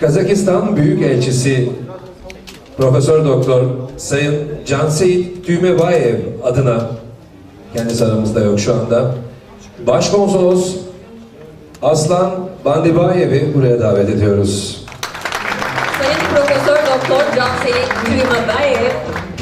Kazakistan Büyükelçisi Profesör Doktor Sayın Canseyit Tümebayev adına kendisi aramızda yok şu anda. Başkonsolos Aslan Bandibayev'i buraya davet ediyoruz. Sayın Profesör Doktor Canseyit Gülümabayev,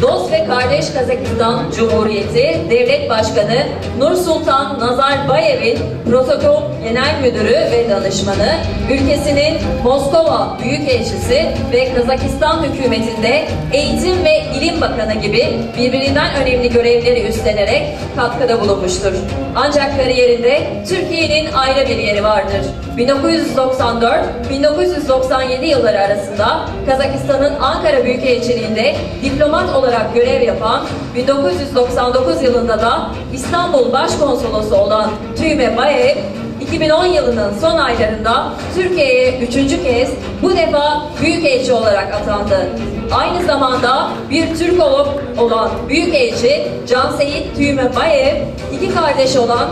Dost ve Kardeş Kazakistan Cumhuriyeti Devlet Başkanı Nursultan Nazarbayev'in Protokol Genel Müdürü ve Danışmanı, ülkesinin Moskova Büyükelçisi ve Kazakistan hükümetinde Eğitim ve İlim Bakanı gibi birbirinden önemli görevleri üstlenerek katkıda bulunmuştur. Ancak kariyerinde Türkiye'nin ayrı bir yeri vardır. 1994-1997 yılları arasında Kazakistan'ın Ankara Büyükelçiliğinde diplomat olarak görev yapan, 1999 yılında da İstanbul Başkonsolosu olan Tüyme Bayev, 2010 yılının son aylarında Türkiye'ye üçüncü kez bu defa Büyükelçi olarak atandı. Aynı zamanda bir Türkolog olan Büyükelçi Canseyit Tüyme Bayev, iki kardeş olan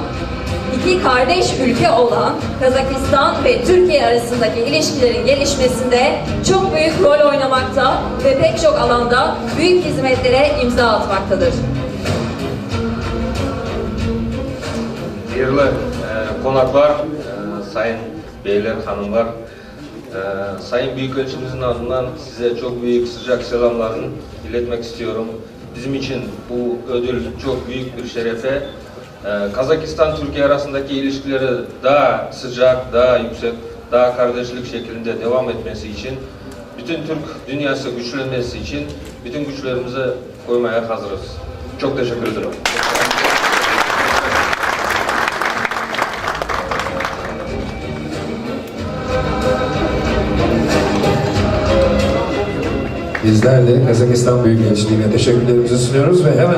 İki kardeş ülke olan Kazakistan ve Türkiye arasındaki ilişkilerin gelişmesinde çok büyük rol oynamakta ve pek çok alanda büyük hizmetlere imza atmaktadır. Değerli e, konaklar, e, sayın beyler, hanımlar, e, sayın büyükelçimizin adından size çok büyük sıcak selamlarını iletmek istiyorum. Bizim için bu ödül çok büyük bir şerefe. E, Kazakistan Türkiye arasındaki ilişkileri daha sıcak, daha yüksek, daha kardeşlik şeklinde devam etmesi için, bütün Türk dünyası güçlenmesi için bütün güçlerimizi koymaya hazırız. Çok teşekkür ederim. Bizler de Kazakistan Büyükelçiliğine teşekkürlerimizi sunuyoruz ve hemen